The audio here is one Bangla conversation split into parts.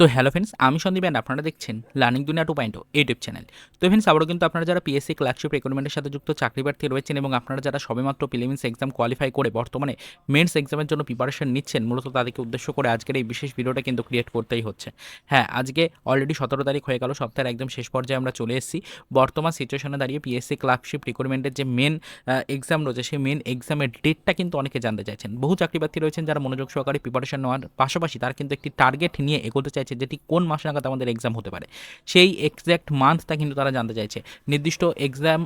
তো হ্যালো ফ্রেন্ডস আমি সন্দীপ and আপনারা দেখছেন learning Duniya two point YouTube channel তো ফ্রেন্ডস আবারও কিন্তু আপনারা যারা পিএসসি ক্লার্কশিপ রিক্রুটমেন্টের সাথে যুক্ত চাকরি প্রার্থী রয়েছেন এবং আপনারা যারা সবেমাত্র প্রিলিমিনস এক্সাম কোয়ালিফাই করে বর্তমানে মেন্স এক্সামের জন্য প্রিপারেশন নিচ্ছেন, মূলত তাদেরকে উদ্দেশ্য করে আজকের এই বিশেষ ভিডিওটা কিন্তু ক্রিয়েট করতেই হচ্ছে। হ্যাঁ আজকে অলরেডি সতেরো তারিখ হয়ে গেল, সপ্তাহের একদম শেষ পর্যায়ে আমরা চলে এসেছি। বর্তমান সিচুয়েশনে দাঁড়িয়ে পিএসসি ক্লার্কশিপ রিক্রুটমেন্টের যে মেন এক্সাম রয়েছে, সেই মেন এক্সামের ডেটটা কিন্তু অনেকে জানতে চাইছেন। বহু চাকরি প্রার্থী রয়েছেন যারা মনোযোগ সহকারে প্রিপারেশন নেওয়ার পাশাপাশি তারা কিন্তু একটি টার্গেট নিয়ে এগোতে চাইছে যেটি কোন মাসে নাগাদ আমাদের এক্সাম হতে পারে। সেই এক্স্যাক্ট মান্থটা কিন্তু তারা জানতে চাইছে। নির্দিষ্ট এক্সাম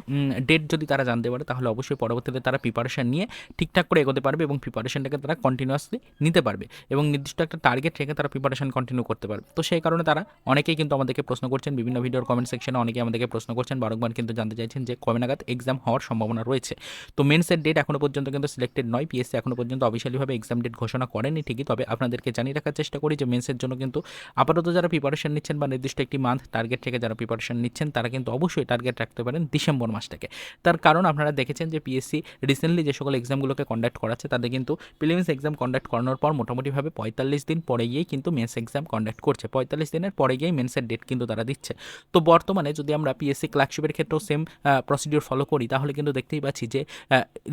ডেট যদি তারা জানতে পারে, তাহলে অবশ্যই পরবর্তীতে তারা প্রিপারেশান নিয়ে ঠিকঠাক করে এগোতে পারবে এবং প্রিপারেশনটাকে তারা কন্টিনিউয়াসলি নিতে পারবে এবং নির্দিষ্ট একটা টার্গেট রেখে তারা প্রিপারেশান কন্টিনিউ করতে পারবে। তো সেই কারণে তারা অনেকেই কিন্তু আমাদেরকে প্রশ্ন করছেন, বিভিন্ন ভিডিওর কমেন্ট সেকশনে অনেকেই আমাদেরকে প্রশ্ন করছেন, বারংবার কিন্তু জানতে চাইছেন যে কবে নাগাদ এক্সাম হওয়ার সম্ভাবনা রয়েছে। তো মেন্সের ডেট এখনও পর্যন্ত কিন্তু সিলেক্টেড নয় পিএসসি এখনও পর্যন্ত অফিসিয়ালিভাবে এক্সাম ডেট ঘোষণা করেনি ঠিকই, তবে আপনাদেরকে জানিয়ে রাখার চেষ্টা করি যে মেন্সের জন্য কিন্তু আপাতত যারা প্রিপারেশন নিচ্ছেন বা নির্দিষ্ট একটি মান্থ টার্গেট থেকে যারা প্রিপারেশন নিচ্ছেন, তারা কিন্তু অবশ্যই টার্গেট রাখতে পারেন ডিসেম্বর মাসটাকে তার কারণ আপনারা দেখেছেন যে পিএসসি রিসেন্টলি যে সকল এক্সামগুলোকে কন্ডাক্ট করাচ্ছে, তাদের কিন্তু প্রিলিমিস এক্সাম কন্ডাক্ট করানোর পর মোটামুটিভাবে পঁয়তাল্লিশ দিন পরে গিয়েই কিন্তু মেন্স এক্সাম কন্ডাক্ট করছে। পঁয়তাল্লিশ দিনের পরে গিয়েই মেন্সের ডেট কিন্তু তারা দিচ্ছে। তো বর্তমানে যদি আমরা পিএসসি ক্লার্কশিপের ক্ষেত্রেও সেম প্রসিডিওর ফলো করি, তাহলে কিন্তু দেখতেই পাচ্ছি যে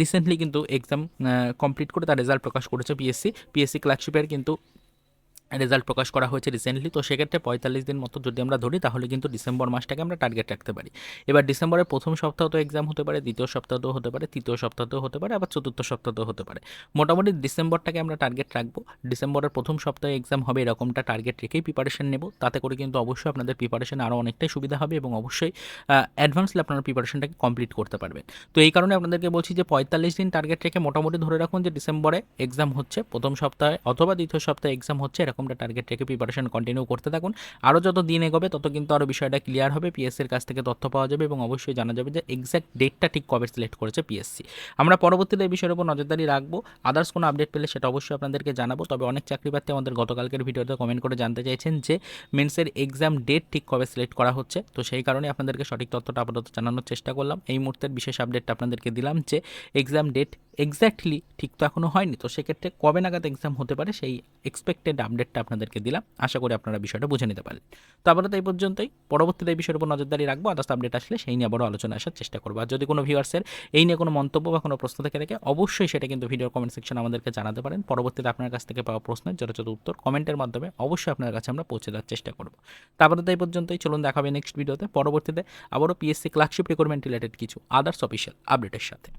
রিসেন্টলি কিন্তু এক্সাম কমপ্লিট করে তার রেজাল্ট প্রকাশ করেছে পিএসসি পিএসসি ক্লার্কশিপের কিন্তু রেজাল্ট প্রকাশ করা হয়েছে রিসেন্টলি তো সেক্ষেত্রে পঁয়তাল্লিশ দিন মতো যদি আমরা ধরি, তাহলে কিন্তু ডিসেম্বর মাসটাকে আমরা টার্গেট রাখতে পারি। এবার ডিসেম্বরের প্রথম সপ্তাহ তো এক্সাম হতে পারে, দ্বিতীয় সপ্তাহতেও হতে পারে, তৃতীয় সপ্তাহতেও হতে পারে, আবার চতুর্থ সপ্তাহতেও হতে পারে। মোটামুটি ডিসেম্বরটাকে আমরা টার্গেট রাখব। ডিসেম্বরের প্রথম সপ্তাহে এক্সাম হবে, এরকমটা টার্গেট রেখেই প্রিপারেশন নেব। তাতে করে কিন্তু অবশ্যই আপনাদের প্রিপারেশন আরও অনেকটাই সুবিধা হবে এবং অবশ্যই অ্যাডভান্সলি আপনারা প্রিপারেশনটাকে কমপ্লিট করতে পারবেন। তো এই কারণে আপনাদেরকে বলছি যে পঁয়তাল্লিশ দিন টার্গেট রেখে মোটামুটি ধরে রাখুন যে ডিসেম্বরে এক্সাম হচ্ছে, প্রথম সপ্তাহে অথবা দ্বিতীয় সপ্তাহে এক্সাম হচ্ছে এরকমটা টার্গেট রেখে প্রিপারেশন কন্টিনিউ করতে থাকুন। আরও যত দিন এগোবে, তত কিন্তু আরও বিষয়টা ক্লিয়ার হবে। পিএসসির কাছ থেকে তথ্য পাওয়া যাবে এবং অবশ্যই জানা যাবে যে এক্স্যাক্ট ডেটটা ঠিক কবে সিলেক্ট করেছে পিএসসি আমরা পরবর্তীতে এই বিষয়ের উপর নজরদারি রাখব। আদার্স কোনো আপডেট পেলে সেটা অবশ্যই আপনাদেরকে জানাব। তবে অনেক চাকরি প্রার্থী আমাদের গতকালকের ভিডিওতে কমেন্ট করে জানতে চাইছেন যে মেন্সের এক্সাম ডেট ঠিক কবে সিলেক্ট করা হচ্ছে। তো সেই কারণে আপনাদেরকে সঠিক তথ্যটা আপাতত জানানোর চেষ্টা করলাম। এই মুহূর্তের বিশেষ আপডেটটা আপনাদেরকে দিলাম যে এক্সাম ডেট এক্স্যাক্টলি ঠিক তো এখনও হয়নি। তো সেক্ষেত্রে কবে নাগাদ এক্সাম হতে পারে সেই এক্সপেক্টেড আপডেটটা আপনাদেরকে দিলাম। আশা করি আপনারা বিষয়টা বুঝে নিতে পারেন তো আপাতত এই পর্যন্তই। পরবর্তীতে এই বিষয়ের উপর নজরদারি রাখব। আদার্স আপডেট আসলে সেই নিয়ে আবারও আলোচনা আসার চেষ্টা করব। আর যদি কোনো ভিউয়ার্সের এই নিয়ে কোনো মন্তব্য বা কোনো প্রশ্ন থেকে থাকে, অবশ্যই সেটা কিন্তু ভিডিওর কমেন্ট সেকশন আমাদেরকে জানাতে পারেন। পরবর্তীতে আপনার কাছ থেকে পাওয়া প্রশ্নের যথাযথ উত্তর কমেন্টের মাধ্যমে অবশ্যই আপনার কাছে আমরা পৌঁছে দেওয়ার চেষ্টা করব। তো এই পর্যন্তই। চলুন দেখাবে নেক্সট ভিডিওতে পরবর্তীতে আবারও পিএসসি ক্লার্কশিপ রিক্রুটমেন্ট রিলেটেড কিছু আদার্স অফিসিয়াল আপডেটের সাথে।